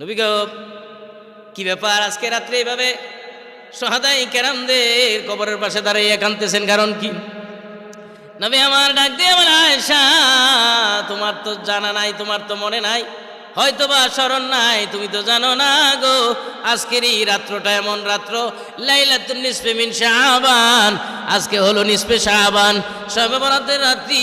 নবী গো, কি ব্যাপার আজকে রাত্রে এইভাবে সহাদাই কেরামদের কবরের পাশে দাঁড়িয়ে কানতেছেন কারণ কি? নবী আমার ডাক দিয়ে বলে আয়সা তোমার তো জানা নাই, তোমার তো মনে নাই হয়তো বা স্মরণ নাই, তুমি তো জানো না গো, আজকের এই রাত্রটা এমন রাত্র, লাইলাতুন নিসফে মিন আজকে হলো নিসফে শাবান সবে বরাতের রাত্রি,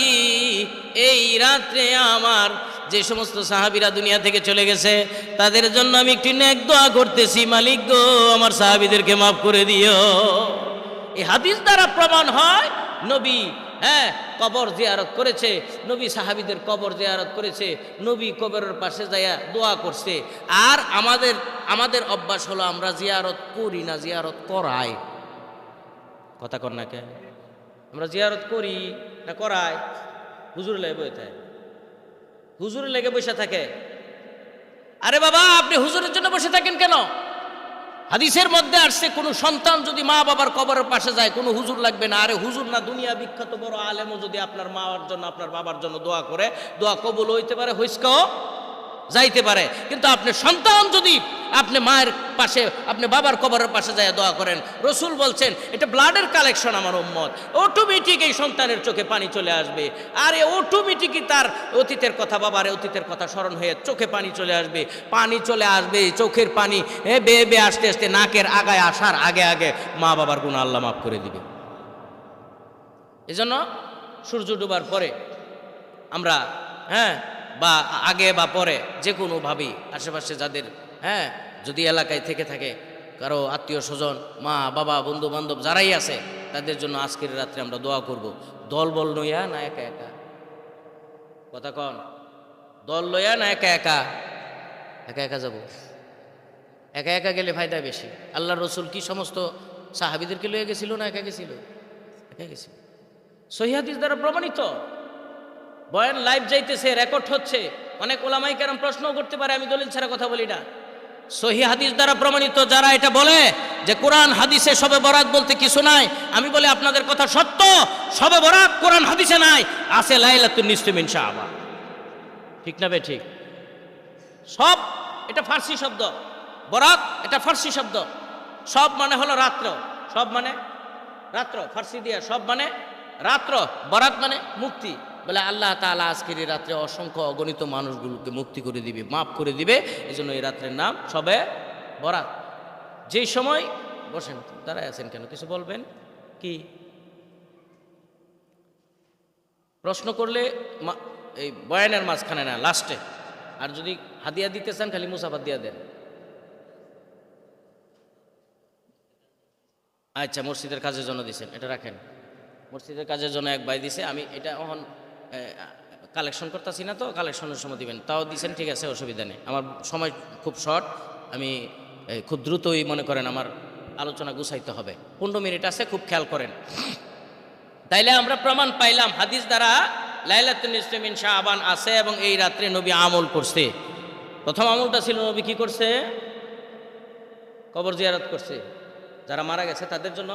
এই রাত্রে আমার যে সমস্ত সাহাবিরা দুনিয়া থেকে চলে গেছে, তাদের জন্য আমি একটি নেক দোয়া করতেছি, মালিক গো, আমার সাহাবিদেরকে মাফ করে দিও। এই হাদিস দ্বারা প্রমাণ হয়, নবী হ্যাঁ কবর জিয়ারত করেছে, নবী সাহাবিদের কবর জিয়ারত করেছে, নবী কবরের পাশে যাইয়া দোয়া করছে। আর আমাদের আমাদের অভ্যাস হলো আমরা জিয়ারত করি না, জিয়ারত করাই। কথা কর না কে আমরা জিয়ারত করি না করাই? হুজুর বসে থাকে হুজুর লেগে বসে থাকে। আরে বাবা, আপনি হুজুরের জন্য বসে থাকেন কেন? হাদিসের মধ্যে আসছে, কোনো সন্তান যদি মা বাবার কবরের পাশে যায়, কোনো হুজুর লাগবে না। আরে হুজুর না, দুনিয়া বিখ্যাত বড় আলেমও যদি আপনার মার জন্য, আপনার বাবার জন্য দোয়া করে, দোয়া কবুল হইতে পারে হইসকাও যাইতে পারে। কিন্তু আপনি সন্তান যদি আপনি মায়ের পাশে, আপনি বাবার কবরের পাশে যায় দোয়া করেন, রসুল বলছেন, এটা ব্লাডের কালেকশন আমার উম্মত। অটোমেটিক এই সন্তানের চোখে পানি চলে আসবে। আর এ অটোমেটিকই তার অতীতের কথা বাবার অতীতের কথা স্মরণ হয়ে চোখে পানি চলে আসবে। পানি চলে আসবে, চোখের পানি এ বেয়ে বেয়ে আসতে আসতে নাকের আগায় আসার আগে আগে মা বাবার গুণ আল্লাহ মাফ করে দিবে। এজন্য সূর্য ডোবার পরে আমরা হ্যাঁ বা আগে বা পরে যে কোনোভাবেই আশেপাশে যাদের হ্যাঁ যদি এলাকায় থেকে থাকে, কারও আত্মীয় স্বজন, মা, বাবা বন্ধু বান্ধব যারাই আছে, তাদের জন্য আজকের রাত্রে আমরা দোয়া করব। দল বল নইয়া না একা একা? কথা কন। দল লইয়া না একা একা? একা একা যাব। একা একা গেলে ফায়দা বেশি। আল্লাহ রসুল কি সমস্ত সাহাবিদেরকে লয়ে গেছিল না একা গেছিল? একা গেছিল। সহিহাদিস দ্বারা প্রমাণিত। বয়ান লাইভ যাইতেছে রেকর্ড হচ্ছে। অনেক ওলামাই কেরম প্রশ্নও করতে পারে, আমি দলিল ছাড়া কথা বলি না। সহি হাদিস দ্বারা প্রমাণিত যারা এটা বলে যে কোরআন হাদিসে সবে বরাত বলতে কিছু নাই, আমি বলি আপনাদের কথা সত্য, সবে বরাত কোরআন হাদিসে নাই, আছে লাইলাতুন নিশ্চয় শাহবান ঠিক না ঠিক? সব, এটা ফার্সি শব্দ। বরাত, এটা ফার্সি শব্দ। সব মানে হলো রাত্র। সব মানে রাত্র, ফার্সি দিয়া সব মানে রাত্র। বরাত মানে মুক্তি। বলে আল্লাহ তাআলা আজকের এই রাত্রে অসংখ্য অগণিত মানুষগুলোকে মুক্তি করে দিবে, মাফ করে দিবে। এই জন্য এই রাত্রের নাম সবে বরাত। যেই সময়, বসেন, দাঁড়ায় আছেন কেন? কিছু বলবেন? কি? প্রশ্ন করলে এই বয়ানের মাঝখানে না, লাস্টে। আর যদি হাদিয়া দিতে চান, খালি মুসাফাত দিয়া দেন। আচ্ছা মসজিদের কাজের জন্য দিছেন, এটা রাখেন। মসজিদের কাজের জন্য এক বাই দিছে, আমি এটা এখন কালেকশন করতেছি না তো কালেকশনের সময় দিবেন। তাও দিচ্ছেন ঠিক আছে, অসুবিধা নেই। আমার সময় খুব শর্ট আমি খুব দ্রুতই মনে করেন আমার আলোচনা গুছাইতে হবে। পনেরো মিনিট আছে, খুব খেয়াল করেন। তাইলে আমরা প্রমাণ পাইলাম, হাদিস দ্বারা লাইলাতুল ইসলামিন শাহবান আছে এবং এই রাত্রে নবী আমল করছে। প্রথম আমলটা ছিল নবী কি করছে? কবর জিয়ারত করছে। যারা মারা গেছে, তাদের জন্য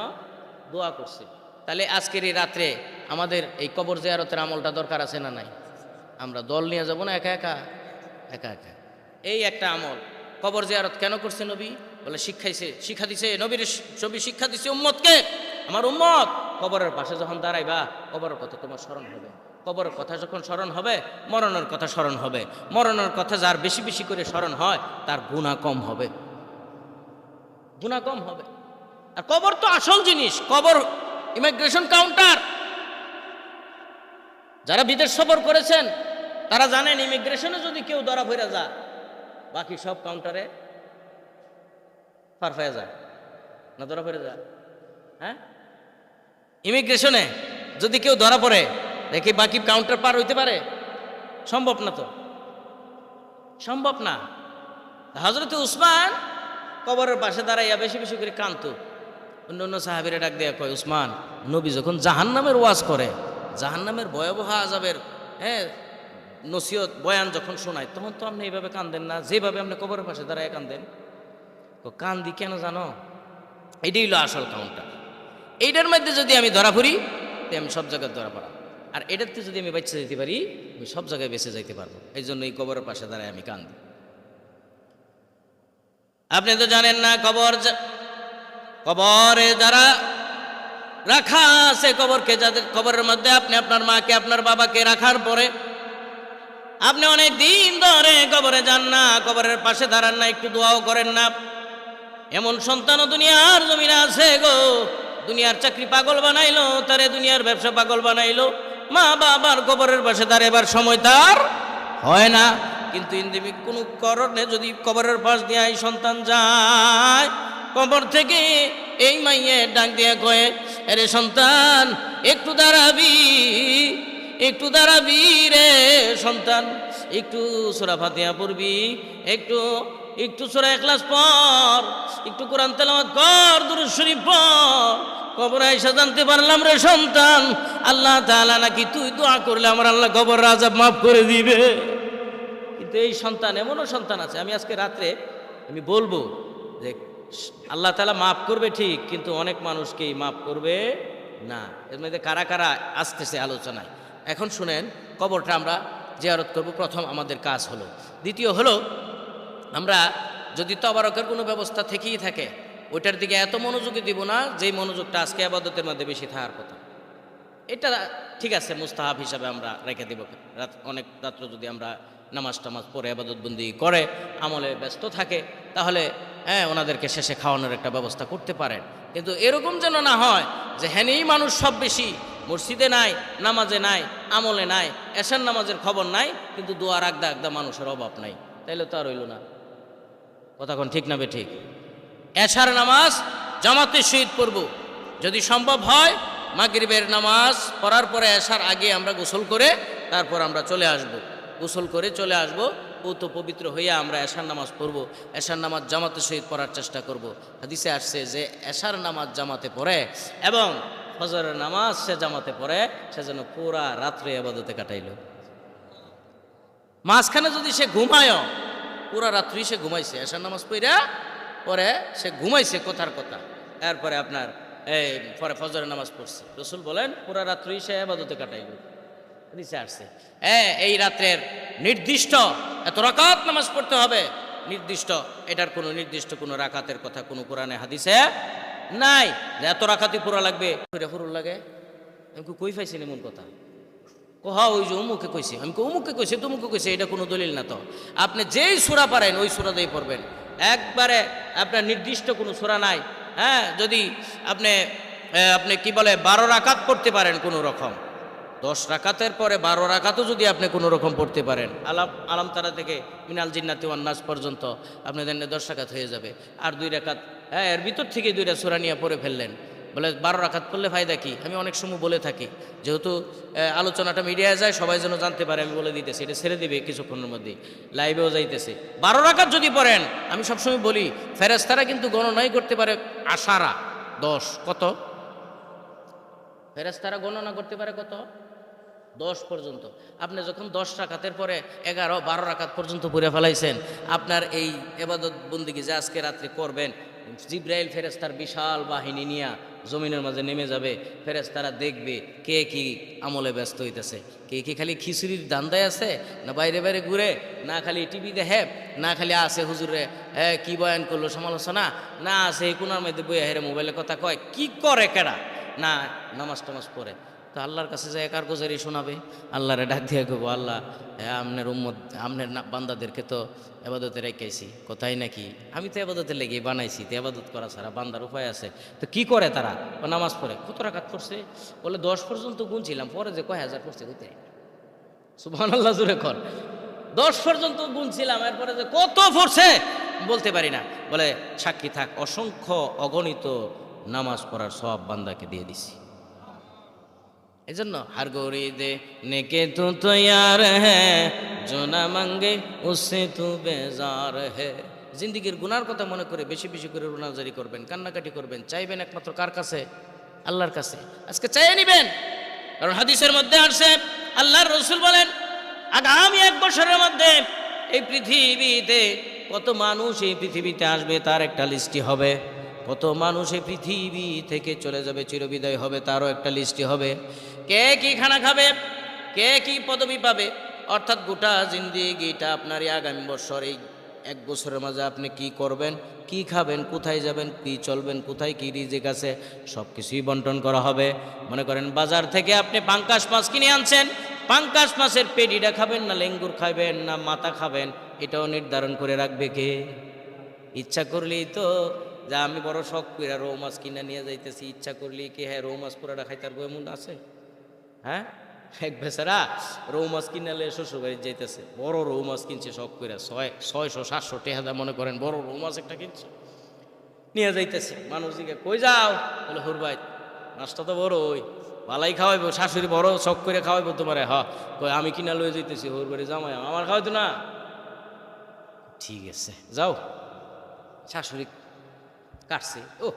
দোয়া করছে। তাহলে আজকের এই রাত্রে আমাদের এই কবর জিয়ারতের আমলটা দরকার আছে না নাই? আমরা দল নিয়ে যাব না একা একা? একা একা। এই একটা আমল। কবর জিয়ারত কেন করছে নবী? বলে, শিক্ষাইছে, শিক্ষা দিছে নবীর ছবি শিক্ষা দিছে উম্মতকে। আমার উম্মত, কবরের পাশে যখন দাঁড়াইবা, কবরের কথা তোমার স্মরণ হবে। কবরের কথা যখন স্মরণ হবে, মরণের কথা স্মরণ হবে। মরণের কথা যার বেশি বেশি করে স্মরণ হয়, তার গুণা কম হবে। গুণা কম হবে। আর কবর তো আসল জিনিস। কবর, ইমিগ্রেশন কাউন্টার। যারা বিদেশ সফর করেছেন, তারা জানেন ইমিগ্রেশনে যদি কেউ ধরা ফেরা যায়, বাকি সব কাউন্টারে পার হয়ে যায়। না ধরা ফেরে যায়? হ্যাঁ? ইমিগ্রেশনে যদি কেউ ধরা পড়ে, দেখি বাকি কাউন্টার পার হইতে পারে? সম্ভব না তো। সম্ভব না। হজরত উসমান কবরের পাশে দাঁড়াইয়া বেশি বেশি করে কান্ত অন্য অন্য সাহাবিরা ডাক দেয়া কয়, উসমান, নবী যখন জাহান নামের ওয়াজ করে জাহান নামের ভয়াবহ আজাবের হ্যাঁ নসিহত, বয়ান যখন শোনায়, তখন তো আপনি এইভাবে কান্দেন না, যেভাবে আপনি কবরের পাশে দাঁড়ায় কান্দেন। তো কান্দি কেন জানো? এটাই হলো আসল কাউন্টার এইটার মধ্যে যদি আমি ধরা পড়ি, তো আমি সব জায়গায় ধরা পড়া। আর এটাতে যদি আমি বাচ্চা যেতে পারি, আমি সব জায়গায় বেঁচে যাইতে পারব। এই জন্য এই কবরের পাশে দাঁড়ায় আমি কান্দি। আপনি তো জানেন না, কবর কবরে যারা রাখা আছে কবরকে যাদের কবরের মধ্যে আপনি আপনার মাকে, আপনার বাবাকে রাখার পরে। আপনি অনেক দিন ধরে কবরে যান না, কবরের পাশে দাঁড়ান না, একটু দোয়াও করেন না। এমন সন্তানও দুনিয়ার জমিনে আছে গো। দুনিয়ার চাকরি পাগল বানাইলো, তারে দুনিয়ার ব্যবসা পাগল বানাইলো। মা বাবার কবরের পাশে দাঁড়াবার সময় তার হয় না। কিন্তু ইন্দিবি কোনো কারণে যদি কবরের পাশ দিয়ে সন্তান যায়, কবর থেকে এই মাইয়ে ডাক দিয়ে কয়ে আরে সন্তান, একটু দাঁড়াবি একটু দাঁড়াবি রে সন্তান। একটু সোরা ফাতিয়া পড়বি, একটু একটু সোরা একলাস পর একটু কোরআন তেলাওয়াত কর, দুরুদ পর কবর আইসা জানতে পারলাম রে সন্তান, আল্লাহ তাআলা নাকি তুই দোয়া করলে আমার আল্লাহ কবর রাজাব মাফ করে দিবে। কিন্তু এই সন্তান, এমনও সন্তান আছে, আমি আজকে রাত্রে আমি বলব যে আল্লাহ তালা মাফ করবে ঠিক, কিন্তু অনেক মানুষকেই মাফ করবে না। এর মধ্যে কারা কারা আসতেছে আলোচনায়? এখন শুনেন, কবরটা আমরা জিয়ারত করব, প্রথম আমাদের কাজ হলো। দ্বিতীয় হলো, আমরা যদি তবারকের কোনো ব্যবস্থা থেকেই থাকে, ওইটার দিকে এত মনোযোগী দিব না, যেই মনোযোগটা আজকে আবাদতের মধ্যে বেশি থাকার কথা। এটা ঠিক আছে, মুস্তাহাব হিসাবে আমরা রেখে দেব। রাত, অনেক রাত্র যদি আমরা নামাজ টামাজ পড়ে, আবাদতবন্দি করে, আমলে ব্যস্ত থাকে, তাহলে হ্যাঁ ওনাদেরকে শেষে খাওয়ানোর একটা ব্যবস্থা করতে পারেন। কিন্তু এরকম যেন না হয় যে হ্যানেই মানুষ সব বেশি, মসজিদে নাই, নামাজে নাই, আমলে নাই, এশার নামাজের খবর নাই, কিন্তু দোয়া আগদা আগদা মানুষের অভাব নাই। তাইলে তো আর রইল না। কথা কোন ঠিক না বে ঠিক? এশার নামাজ জামাতে শহীদ পড়ব যদি সম্ভব হয়, মাগরিবের নামাজ পড়ার পরে এশার আগে আমরা গোসল করে তারপর আমরা চলে আসব। গোসল করে চলে আসব। পৌত পবিত্র হইয়া আমরা এশার নামাজ পড়ব, এশার নামাজ জামাতে শহীদ পড়ার চেষ্টা করব। হাদিসে আসছে যে এশার নামাজ জামাতে পড়ে এবং ফজরের নামাজ সে জামাতে পড়ে, সে যেন পুরা রাত্রে আবাদতে কাটাইল। মাঝখানে যদি সে ঘুমায়, পুরা রাত্রি সে ঘুমাইছে, এশার নামাজ পড়া পরে সে ঘুমাইছে কথার কথা। এরপরে আপনার এই পরে ফজরের নামাজ পড়ছে। রসুল বলেন, পুরা রাত্রি সে আবাদতে কাটাইল। নিচে আসছে হ্যাঁ এই রাত্রের নির্দিষ্ট। এত রাকাত নামাজ পড়তে হবে। নির্দিষ্ট। এটার কোনো নির্দিষ্ট কোনো রাকাতের কথা কোনো কোরআনে, হাদিসে নাই। এত রাকাতই পুরা লাগবে। ফুরুল লাগে। আমি কই- পাইছেন এমন কথা? কোহা, ওই যে অমুকে কইছে। আমি অমুকে কইছে তমুকে কইছে, এটা কোনো দলিল না তো। আপনি যেই সুরা পারেন, ওই সুরা দিয়ে পড়বেন। একবারে আপনার নির্দিষ্ট কোনো সুরা নাই। হ্যাঁ যদি আপনি আপনি কি বলে, বারো রাকাত পড়তে পারেন কোনো রকম। দশ রাকাতের পরে বারো রাকাতও যদি আপনি কোনো রকম পড়তে পারেন। আলাম আলামতারা থেকে মিনাল জিন্নাতি ওয়ান্নাস পর্যন্ত আপনি দেন দশ রাকাত হয়ে যাবে। আর দুই রাকাত হ্যাঁ এর ভিতর থেকে দুইটা সুরা নিয়ে পড়ে ফেললেন। বলে বারো রাখাত পড়লে ফায়দা কি? আমি অনেক সময় বলে থাকি, যেহেতু আলোচনাটা মিডিয়ায় যায়, সবাই যেন জানতে পারে, আমি বলে দিতেছি, এটা ছেড়ে দিবে কিছুক্ষণের মধ্যে লাইভেও যাইতেছে। বারো রাখাত যদি পড়েন, আমি সবসময় বলি ফেরেস্তারা কিন্তু গণনাই করতে পারে আশারা, দশ, কত? ফেরেস্তারা গণনা করতে পারে কত? দশ পর্যন্ত। আপনি যখন দশ রাকাতের পরে এগারো, বারো রাকাত পর্যন্ত পড়ে ফেলাইছেন, আপনার এই এবাদত বন্দিকে যে আজকে রাত্রে করবেন, জিব্রাইল ফেরেস্তার বিশাল বাহিনী নিয়ে জমিনের মাঝে নেমে যাবে ফেরেস্তারা দেখবে কে কি আমলে ব্যস্ত হইতেছে। কে কি খালি খিচুড়ির দান্দায় আছে, না বাইরে বাইরে ঘুরে, না খালি টিভি দেখে, না খালি আছে হুজুরে হ্যাঁ কি বয়ান করল সমালোচনা, না আছে কোনার মধ্যে বইয়া হেরে মোবাইলে কথা কয়, কি করে কেডা? না, নামাজ টামাজ পড়ে। তো আল্লাহর কাছে যায় একার গোজারি শোনাবে? আল্লাহরে ডাক দিয়ে গো আল্লাহ হ্যাঁ আপনার উম্মত বান্দাদেরকে তো এবাদতে রেখেছি, কোথায় নাকি? আমি তো এবাদতে লেগে বানাইছি, তো এবাদত করা ছাড়া বান্দার উপায় আছে। তো কি করে তারা? নামাজ পড়ে। কত রাখাত পড়ছে? বলে দশ পর্যন্ত গুনছিলাম, পরে যে কয় হাজার পড়ছে কইতে সুবহান আল্লাহ জুড়ে কর। দশ পর্যন্ত গুনছিলাম, এরপরে যে কত পড়ছে, বলতে পারি না। বলে, সাক্ষী থাক, অসংখ্য অগণিত নামাজ পড়ার সব বান্দাকে দিয়ে দিছি। এই জন্য হার গৌরি দে নেকে তু তৈয়ার হ্যাঁ জোনা মাঙ্গে উসে তু বেজার হে। জিন্দিগির গুনার কথা মনে করে বেশি বেশি করে রুনাজারি করবেন, কান্নাকাটি করবেন, চাইবেন একমাত্র কার কাছে? আল্লাহর কাছে। আজকে চাইয়ে নিবেন। কারণ হাদিসের মধ্যে আসছে, আল্লাহর রসুল বলেন, আগামী এক বছরের মধ্যে এই পৃথিবীতে কত মানুষ এই পৃথিবীতে আসবে তার একটা লিস্টি হবে। কত মানুষ এই পৃথিবী থেকে চলে যাবে, চিরবিদায় হবে তারও একটা লিস্টি হবে। কে কি খানা খাবে? কে কি পদবি পাবে? অর্থাৎ গোটা জিন্দিগিটা আপনার এই আগামী বছর, এই এক বছরের মাঝে আপনি কি করবেন? কি খাবেন? কোথায় যাবেন? কি চলবেন? কোথায় কি রিজিক আছে? সব কিছুই বন্টন করা হবে। মনে করেন বাজার থেকে আপনি পাঙ্কাশ মাছ কিনে আনছেন। পাঙ্কাশ মাছের পেডিটা খাবেন না লেঙ্গুর খাবেন না মাথা খাবেন? এটাও নির্ধারণ করে রাখবে কে? ইচ্ছা করলেই তো যা আমি বড় শখ করে রৌ মাছ কিনে নিয়ে যাইতেছি। ইচ্ছা করলেই কি হ্যাঁ রৌ মাছ পুরাটা খাইতার এমন আছে? হ্যাঁ? এক বেচারা রৌ মাছ কিনালে শ্বশুর বাড়ি যাইতেছে। বড় রৌ মাছ কিনছে শখ করে ছয়, ছয়শো, সাতশো, টেহাদা মনে করেন, বড় রৌ মাছ একটা কিনছে। নিয়ে যাইতেছে। মানুষ দিকে কই যাও? বলে, হুর ভাই, মাছটা তো বড় ওই ভালাই খাওয়াইবো, শাশুড়ি বড় শখ করে খাওয়াইবো তোমারে, হ। কই, আমি কিনা লয়ে যাইতেছি, হুর বাড়ি জামাই আমার খাওয়াইতো না? ঠিক আছে, যাও। শাশুড়ি কাটছে। ও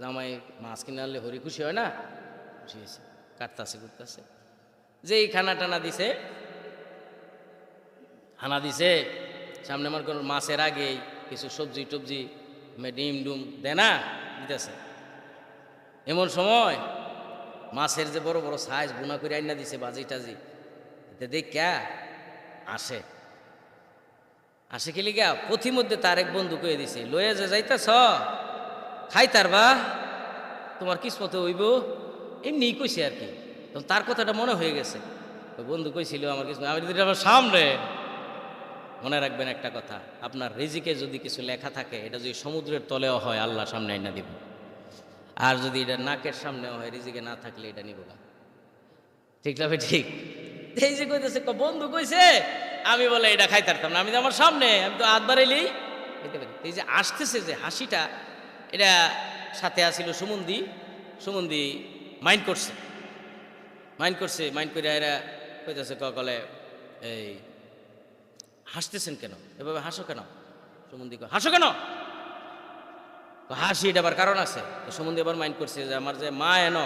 জামাই মাছ কিনে আনলে হরি খুশি হয় না? খুশি হয়েছে। কাটতাছে যে এই খানা টানা দিছে, হানা দিছে, সামনে আমার কোনো মাছের আগেই কিছু সবজি টবজি ডিম ডুম দেয় না, দিতেছে। এমন সময় মাছের যে বড় বড় সাইজ বুনা করে আইনা দিছে বাজি টাজি, এতে দেখ ক্যা আসে। আসে কি লিগা? পথিমধ্যে তার এক বন্ধু কয়ে দিছে, লয়ে যে যাইতাছ খাই তার বা তোমার কিসমতে হইব? এমনি কইছে আর কি। তখন তার কথাটা মনে হয়ে গেছে। বন্ধু কইছিল আমার কিছু আমি যদি আমার সামনে মনে রাখবেন একটা কথা, আপনার রিজিকে যদি কিছু লেখা থাকে, এটা যদি সমুদ্রের তলেও হয়, আল্লাহ সামনে আইনা দিব। আর যদি এটা নাকের সামনেও হয়, রিজিকে না থাকলে এটা নিব না। ঠিক না ঠিক? এই যে কইতেছে বন্ধু কইছে, আমি বলে এটা খাই পারতাম না, আমি তো আমার সামনে, আমি তো হাত বাড়াইলেই খাইতে পারি? এই যে আসতেছে যে হাসিটা, এটা সাথে আসিল সুমন্দি সুমন্দি মাইন্ড করছে। মাইন্ড করছে, মাইন্ড করে এরা কইতেছে কলে, এই, হাসতেছেন কেন? এভাবে হাসো কেন? সুমন্দি হাসো কেন? হাসি এটা আবার কারণ আছে। তো সুমন্দি আবার মাইন্ড করছে যে, আমার যে মা এন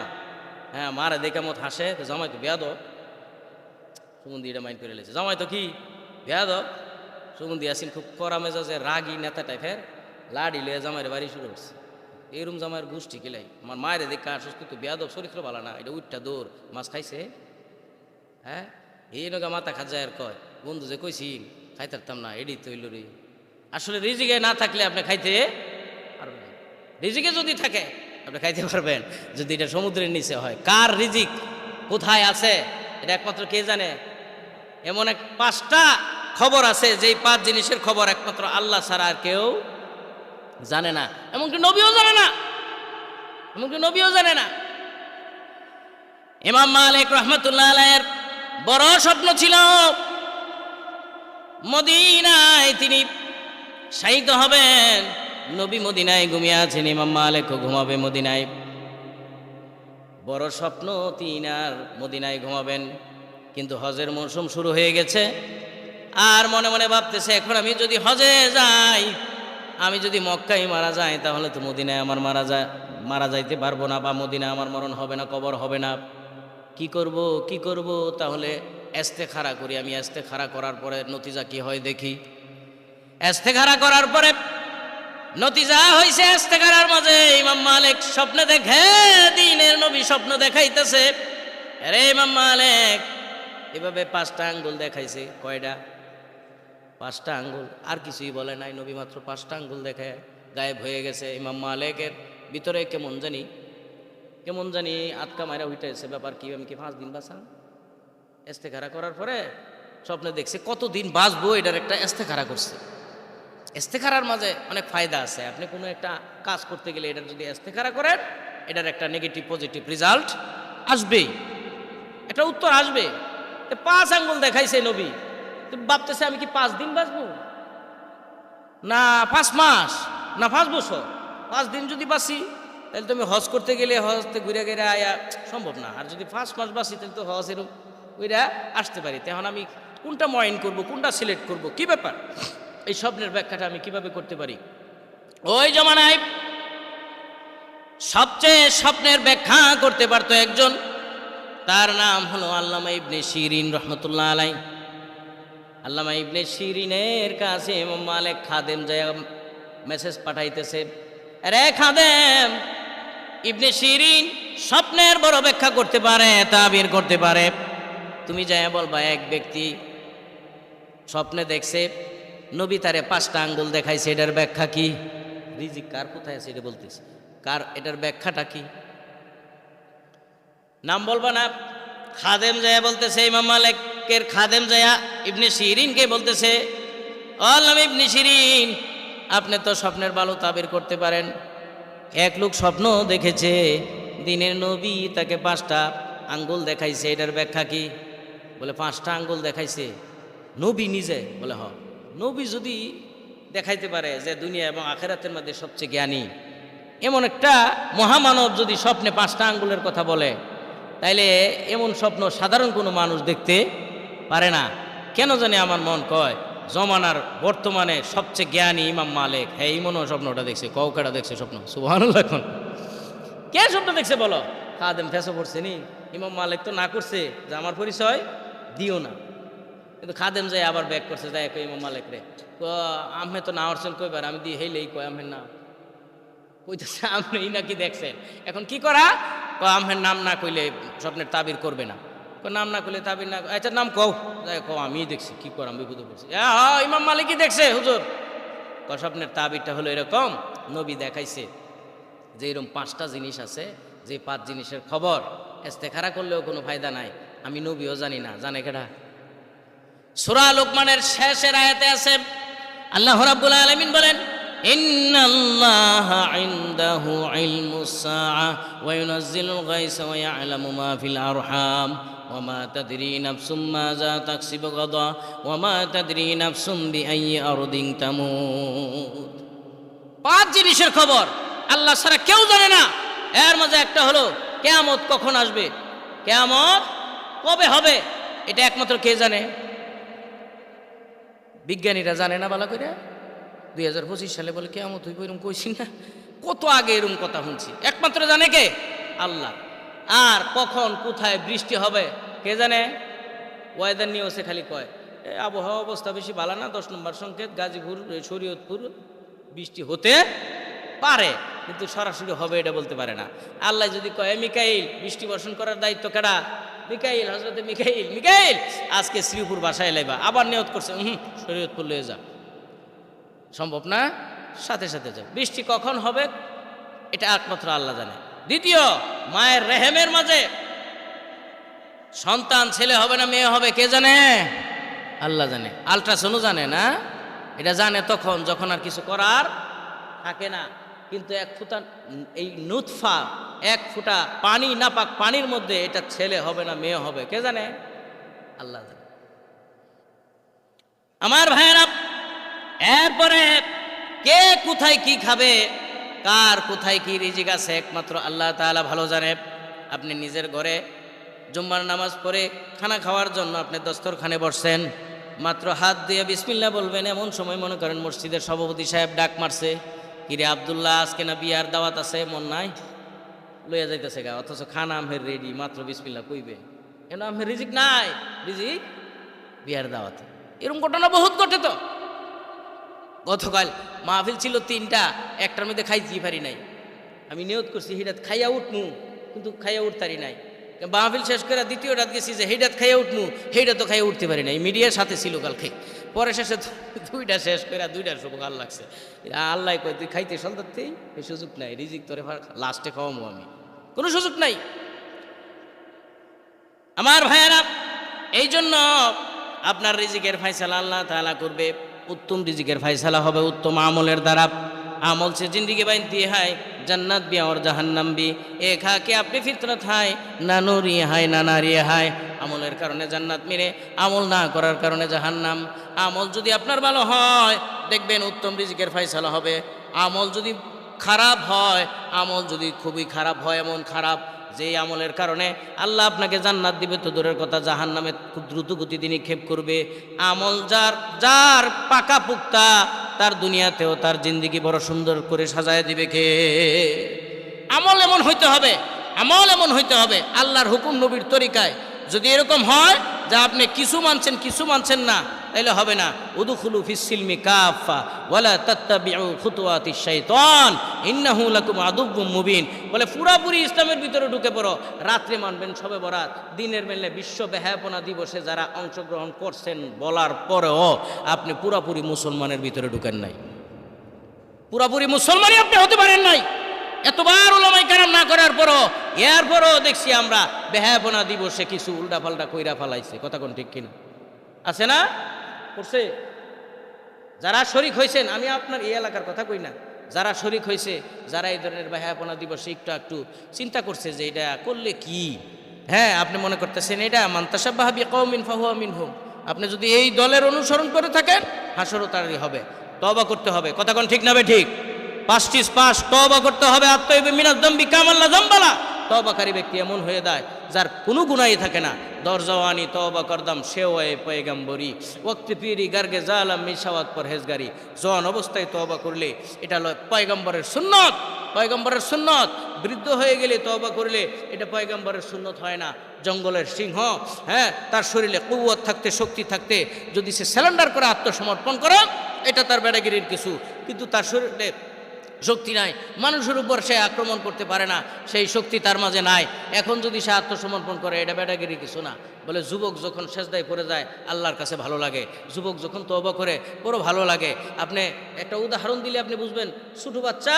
হ্যাঁ মারা দেখে মত হাসে, তো জামাই তো বেয়াদ সুমন্দি এটা মাইন্ড করে লেছে, জামাই তো কি বেয়াদ সুমন্দি আসিন খুব করা মেজাজে রাগি নেতা টাইপের, লাডি লয়ে জামাইয়ের বাড়ি শুরু করছে। এরম জামাইয়ের গোষ্ঠী কিলাই আমার মায়ের দেখে আসস কিন্তু বেয়াদব চরিত্র ভালো না, এটা উঠটা দৌড় মাছ খাইছে? হ্যাঁ? এই নগা মাথা খাজা আর কয়, বন্ধু, যে কইছি, খাইতারতাম না, এডি তৈল রে। আসলে রিজিকে না থাকলে আপনি খাইতে পারবেন রিজিকে যদি থাকে, আপনি খাইতে পারবেন, যদি এটা সমুদ্রের নিচে হয়। কার রিজিক? কোথায় আছে? এটা একমাত্র কে জানে? এমন এক পাঁচটা খবর আছে, যেই পাঁচ জিনিসের খবর একমাত্র আল্লাহ ছাড়া আর কেউ জানে না। এমনকি নবীও জানে না। এমনকি নবীও জানে না। ইমাম মালিক রহমতুল্লাহ আলাইয়ের বড় স্বপ্ন ছিল মদিনায় তিনি শায়িত হবেন। নবী মদিনায় ঘুমিয়ে আছেন, ইমাম মালিকও ঘুমাবে মদিনায়। বড় স্বপ্ন তিনি আর মদিনায় ঘুমাবেন। কিন্তু হজের মৌসুম শুরু হয়ে গেছে। আর মনে মনে ভাবতেছে, এখন আমি যদি হজে যাই আমি যদি মক্কাই মারা যাই, তাহলে তো মদিনায় আমার মারা যায়, মারা যাইতে পারব না বা মদিনায় আমার মরণ হবে না, কবর হবে না। কি করব কি করব? তাহলে এস্তে খাড়া করি আমি। এস্তে খাড়া করার পরে নতিজা কি হয় দেখি? এস্তে খাড়া করার পরে নতিজা হইছে এস্তে খাড়ার মাঝে। ইমাম মালিক স্বপ্নে দেখে, দিনের নবী স্বপ্ন দেখাইতেছে। রে ইমাম মালিক, এভাবে পাঁচটা আঙ্গুল দেখাইছে, কয়টা? পাঁচটা আঙ্গুল। আর কিছুই বলে নাই, নবী মাত্র পাঁচটা আঙ্গুল দেখে গায়েব হয়ে গেছে। ইমাম মালিকের ভিতরে কেমন জানি কেমন জানি আটকা মারা উঠেছে ব্যাপার কি, আমি কি পাঁচ দিন বাঁচা এস্তেখারা করার পরে স্বপ্নে দেখছে কতদিন বাঁচবো, এটার একটা এস্তেখারা করছে। এস্তেখারার মাঝে অনেক ফায়দা আছে। আপনি কোনো একটা কাজ করতে গেলে এটার যদি এস্তেখারা করেন, এটার একটা নেগেটিভ পজিটিভ রেজাল্ট আসবেই। একটা উত্তর আসবে। পাঁচ আঙ্গুল দেখাইছে নবী। ভাবতেছে আমি কি পাঁচ দিন বাঁচবো? না, পাঁচ মাস। না, পাঁচ বছর। পাঁচ দিন যদি বাঁচি, তাহলে তুমি হজ করতে গেলে হজতে ঘুরে ঘুরে আয়া, সম্ভব না। আর যদি পাঁচ মাস বাঁচি, তাহলে তো হজ এরকম ওইরা আসতে পারি। তখন আমি কোনটা ময়ন করব, কোনটা সিলেক্ট করব, কি ব্যাপার? এই স্বপ্নের ব্যাখ্যাটা আমি কীভাবে করতে পারি? ওই জমানায় সবচেয়ে স্বপ্নের ব্যাখ্যা করতে পারতো একজন। তার নাম হলো আল্লামা ইবনে শিরিন রহমতুল্লাহ আলাই আল্লামা ইবনে শিরিনের কাছে ইমাম মালিক খাদেম যায় মেসেজ পাঠাইতেছে রে খাদেম, ইবনে শিরিন স্বপ্নের বড় ব্যাখ্যা করতে পারে, তাবির করতে পারে। তুমি যাই বলবা, এক ব্যক্তি স্বপ্নে দেখছে, নবী তারে পাঁচটা আঙ্গুল দেখাইছে, এটার ব্যাখ্যা কি? রিজিক কার কোথায় আছে এটা বলতেছে। কার, এটার ব্যাখ্যাটা কি? নাম বলব না? খাদেম জায়া বলতেছে, ইমাম মালিকের খাদেম জায়া ইবনে শিরিনকে বলতেছে আল্লাম ইবনে শিরিন, আপনি তো স্বপ্নের বালু তাবির করতে পারেন। এক লোক স্বপ্ন দেখেছে, দিনের নবী তাকে পাঁচটা আঙ্গুল দেখাইছে, এটার ব্যাখ্যা কি? বলে, পাঁচটা আঙ্গুল দেখাইছে। নবী নিজে? বলে, হ। নবী যদি দেখাইতে পারে যে দুনিয়া এবং আখেরাতের মধ্যে সবচেয়ে জ্ঞানী, এমন একটা মহামানব যদি স্বপ্নে পাঁচটা আঙ্গুলের কথা বলে, তাইলে এমন স্বপ্ন সাধারণ কোনো মানুষ দেখতে পারে না। কেন জানি আমার মন কয়, জমানার বর্তমানে সবচেয়ে জ্ঞানী ইমাম মালিক। হ্যাঁ ইমনও স্বপ্নটা দেখছে কৌকাটা দেখছে স্বপ্ন? সুবহানাল্লাহ এখন। কে স্বপ্ন দেখছে বলো? খাদেম ফেসো পড়ছে নি? ইমাম মালিক তো না করছে, যে আমার পরিচয় দিও না। কিন্তু খাদেম যাই আবার ব্যাক করছে, যাই কই ইমাম মালিক রে? আমি তো না আসছেন কইবার, আমি দিয়ে হেইলেই কয় আমের নাম। কইতেছে আপনি নাকি দেখছেন। এখন কি করা? ক আমের নাম না কইলে স্বপ্নের তাবির করবে না। কয় নাম না কইলে তাবির না আচ্ছা নাম কও। যাই কও আমি দেখছি কি করাম বিপদে পড়ছি "এ, হ ইমাম মালিকই দেখছে হুজুর। ক স্বপ্নের তাবিরটা হলো এরকম নবী দেখাইছে যে এরকম পাঁচটা জিনিস আছে যে পাঁচ জিনিসের খবর এস্তেখারা করলেও কোনো ফায়দা নাই আমি নবীও জানি না জানে কেডা? সূরা লোকমানের শেষের আয়াতে আছে আল্লাহ রাব্বুল আলামিন বলেন ইন্নাল্লাহা ইনদাহু ইলমুস সাআ ওয়া ইউনাজ্জিলুল গায়সা ওয়া ইয়ালামু মা ফিল তাদরি নাফসুম মাযা তাকসিবু গাদা ওয়া মা তাদরি নাফসুম বিআইয়ি আরদিন তামুত পাঁচ জিনিসের খবর। আল্লাহ ছাড়া কেউ জানে না। এর মাঝে একটা হলো, কেয়ামত কখন আসবে? কেয়ামত কবে হবে? এটা একমাত্র কে জানে? বিজ্ঞানীরা জানে না ভালো করে। দুই হাজার পঁচিশ সালে বলে কেমন তুই এরকম কইছি না। কত আগে এরকম কথা শুনছি। একমাত্র জানে কে? আল্লাহ। আর কখন, কোথায় বৃষ্টি হবে? কে জানে? ওয়েদার নিউজে খালি কয়, এ আবহাওয়া অবস্থা বেশি ভালো না, দশ নম্বর সংকেত, গাজীপুর শরীয়তপুর, বৃষ্টি হতে পারে, কিন্তু সরাসরি হবে এটা বলতে পারে না। আল্লাহ যদি কয় মিকাইল, বৃষ্টি বর্ষণ করার দায়িত্ব কেডা মিকাইল হজরতে মিকাইল মিকাইল, আজকে শ্রীপুর বাসায় লাইবা, আবার নিয়ত করছে হুম, শরীয়তপুর লয়ে যা। সম্ভব না? সাথে সাথে যাও বৃষ্টি কখন হবে? এটা একমাত্র আল্লাহ জানে। দ্বিতীয়, মায়ের রেহেমের মাঝে সন্তান, ছেলে হবে না, মেয়ে হবে, কে জানে? আল্লাহ জানে। আলট্রাসাউন্ডও জানে না। এটা জানে তখন যখন আর কিছু করার থাকে না। কিন্তু এক ফুটা এই নুৎফা, এক ফুটা পানি, নাপাক পানির মধ্যে এটা ছেলে হবে না, মেয়ে হবে, কে জানে? আল্লাহ জানে। আমার ভাইয়েরা, এরপরে কে কোথায় কি খাবে, কার কোথায় কি রিজিক আছে, একমাত্র আল্লাহ তাআলা ভালো জানে। আপনি নিজের ঘরে জুম্মার নামাজ পড়ে খানা খাওয়ার জন্য আপনি দস্তরখানে বসছেন। মাত্র হাত দিয়ে বিসমিল্লা বলবেন, এমন সময় মনে করেন মসজিদের সভাপতি সাহেব ডাক মারছে। কিরে আবদুল্লাহ, আজকে না বিয়ার দাওয়াত আছে? মন নাই? লইয়া যাইতেছে গা, অথচ খানা আমের রেডি, মাত্র বিসমিল্লা কইবে? কেন আমের রিজিক নাই? রিজিক? বিয়ার দাওয়াত। এরকম ঘটনা বহুত ঘটে তো। গতকাল মাহফিল ছিল তিনটা, একটার মধ্যে খাইতেই পারি নাই। আমি নিয়ত করছি হিডাত খাইয়া উঠমু, কিন্তু খাইয়া উঠতারি নাই। মাহফিল শেষ করে দ্বিতীয় রাত গেছি যে হেডাত খাইয়া উঠমু হেডা তো খাইয়ে উঠতে পারি নাই। মিডিয়ার সাথে ছিল কাল কালকে। পরে শেষে দুইটা শেষ করে দুইটার সব ভালো লাগছে আল্লাহ কয়, তুই খাইতে সন্ধ্যাতেই এই সুযোগ নাই, রিজিক তোরে লাস্টে খাওয়ামো আমি। কোনো সুযোগ নাই। আমার ভাইয়েরা এই জন্য আপনার রিজিকের ফাইসালা আল্লাহ তাআলা করবে। উত্তম রিজিকের ফাইসালা হবে, উত্তম আমলের দ্বারা। আমল সে জিন্দিগি বাইন দিয়ে হায়। জান্নাত বি और জাহান্নাম বি। এ খা কে আপনি ফিতরত হায়, না নুরি হায়, না নারী হায়। আমলের কারণে জান্নাত মিলে, আমল না করার কারণে জাহান্নাম। আমল যদি আপনার ভালো হয়, দেখবেন উত্তম রিজিকের ফাইসালা হবে। আমল যদি খারাপ হয়, আমল যদি খুবই খারাপ হয়, এমন খারাপ যে আমলের কারণে আল্লাহ আপনাকে জান্নাত দিবে, তো দূরের কথা জাহান নামে খুব দ্রুত গতিতে নিক্ষেপ করবে। আমল যার যার পাকা পুক্তা তার দুনিয়াতেও তার জিন্দিগি বড় সুন্দর করে সাজায় দিবে কে? আমল এমন হইতে হবে, আমল এমন হইতে হবে, আল্লাহর হুকুম নবীর তরিকায়। যদি এরকম হয়, যা আপনি কিছু মানছেন কিছু মানছেন না তাইলে হবে না। উদুখুলু ফিসিলমি কাফা ওয়ালা তাত্তাবিউ খুতুয়াতি শাইতান, ইন্নাহু লাকুম আদুব্বুম মুবিন। বলে পুরাপুরি ইসলামের ভিতরে ঢুকে পড়ো। রাত্রে মানবেন সবে বরাত। দিনের বেলে বিশ্ব বেহায়াপনা দিবসে যারা অংশগ্রহণ করছেন বলার পরেও আপনি পুরাপুরি মুসলমানের ভিতরে ঢুকেন নাই। পুরাপুরি মুসলমানই আপনি হতে পারেন নাই। এতবার ওলামাই কারাম না করার পরও, এরপরও দেখছি আমরা বেহায়াপনা দিবসে কিছু উল্টা পাল্টা কইরা ফালাইছে। কথা কোন ঠিক কিনা? আছে না? করছে। যারা শরিক হয়েছেন আমি আপনার এই এলাকার কথা কই না। যারা শরিক হয়েছে যারা এই ধরনের বেহায়াপনা দিবসে একটু একটু চিন্তা করছে যে এটা করলে কি? হ্যাঁ আপনি মনে করতেছেন এটা মান্তাসাবাহাবি কৌমিন ফাহুয়া মিনহুম। আপনি যদি এই দলের অনুসরণ করে থাকেন, হাসরও তারই হবে। তবা করতে হবে। কথা কোন ঠিক না বে ঠিক? পাঁচটি পাঁচ তবা করতে হবে। আত্মীয় মিনাজ দম্বি কামাল্লা দম্বালা। তবাকারী ব্যক্তি এমন হয়ে দেয় যার কোনো গুণাই থাকে না। দরজওয়ানি তবা করদাম সেও এ পয়গাম্বরি। ওক্তি পিরি গার্গে জালাম মিশাওয়াত পরহেজগারি। জন অবস্থায় তবা করলে, এটা পয়গম্বরের সুন্নত পয়গম্বরের সুন্নত। বৃদ্ধ হয়ে গেলে তবা করলে, এটা পয়গম্বরের সুন্নত হয় না। জঙ্গলের সিংহ হ্যাঁ তার শরীরে কুয়াত থাকতে, শক্তি থাকতে, যদি সে স্যালেন্ডার করে আত্মসমর্পণ করে, এটা তার বেড়াগিরির কিছু। কিন্তু তার শরীরে শক্তি নাই। মানুষের উপর সে আক্রমণ করতে পারে না, সেই শক্তি তার মাঝে নাই। এখন যদি সে আত্মসমর্পণ করে, এটা বেটাগিরি কিছু না। বলে যুবক যখন সেজদায় পড়ে যায়, আল্লাহর কাছে ভালো লাগে। যুবক যখন তবা করে বড় ভালো লাগে। আপনি একটা উদাহরণ দিলে আপনি বুঝবেন, ছোটো বাচ্চা,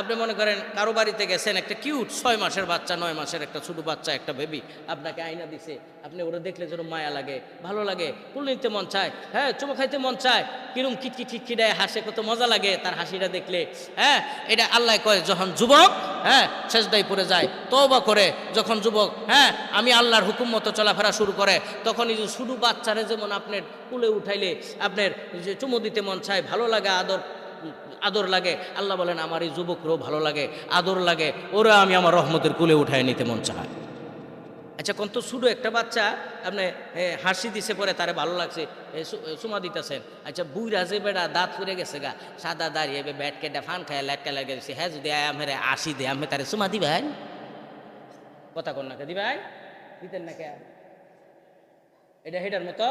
আপনি মনে করেন কারও বাড়িতে গেছেন একটা কিউট ছয় মাসের বাচ্চা, নয় মাসের একটা ছোটো বাচ্চা, একটা বেবি আপনাকে আয়না দিছে। আপনি ওরা দেখলে যেন মায়া লাগে, ভালো লাগে। কুল নিতে মন চায় হ্যাঁ চুমো খাইতে মন চায়, কিরম কিটকি খিটখিটায় হাসে, কত মজা লাগে তার হাসিটা দেখলে। হ্যাঁ এটা আল্লাহ কয়, যখন যুবক হ্যাঁ শেষদাই পড়ে যায়, তওবা করে, যখন যুবক হ্যাঁ আমি আল্লাহর হুকুম মতো চলাফেরা শুরু করে তখন এই যে শুধু বাচ্চারে যেমন আপনার কুলে উঠাইলে আপনার যে চুমু দিতে মন চায়, ভালো লাগে আদর আদর লাগে, আল্লাহ বলেন, আমার এই যুবকরাও ভালো লাগে, আদর লাগে, ওরা আমি আমার রহমতের কুলে উঠাই নিতে মন চায়। আচ্ছা কোন তো শুধু একটা বাচ্চা, আপনি হাসি দিছে পরে তারে ভালো লাগছে সুমা দিতেছেন। আচ্ছা বুই রাজে বেড়া দাঁত ফুরে গেছে গা, সাদা দাঁড়িয়ে ব্যাট কেটে ফান খায় লাইট কালার গেছে হ্যাঁ যদি আমি আসি দে আমি তারে দিব ভাই কথা কর না কে দিবেন দিতেন না কে? এটা হেটার মতো?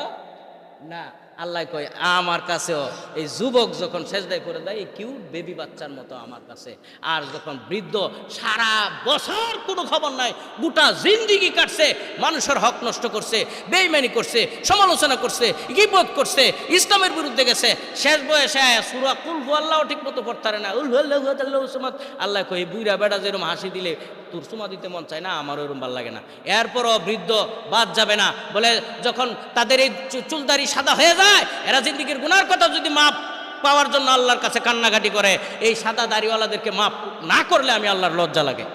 না। আল্লাহ কয়, আমার কাছেও। এই যুবক যখন সেজদায় করে দেয় এই কিউট বেবি বাচ্চার মতো আমার কাছে। আর যখন বৃদ্ধ, সারা বছর কোনো খবর নাই, গোটা জিন্দিগি কাটছে, মানুষের হক নষ্ট করছে, বেইমানি করছে, সমালোচনা করছে, গিবত করছে, ইসলামের বিরুদ্ধে গেছে। শেষ বয়সে সুরা কুল আল্লাহ ঠিক মতো পড়তারে না। উল আল্লাহ কই বুইরা বেড়া যেরকম হাসি দিলে তোর সুমা দিতে মন চায় না আমার ওরকম ভালো লাগে না। এরপরও বৃদ্ধ বাদ যাবে না, বলে যখন তাদের এই চুলদারি সাদা হয়ে যায়, এরা জিন্দিগির গুনার কথা যদি মাপ পাওয়ার জন্য আল্লাহর কাছে কান্নাকাটি করে, এই সাদা দাড়িওয়ালাদেরকে মাপ না করলে আমি আল্লাহর লজ্জা লাগে।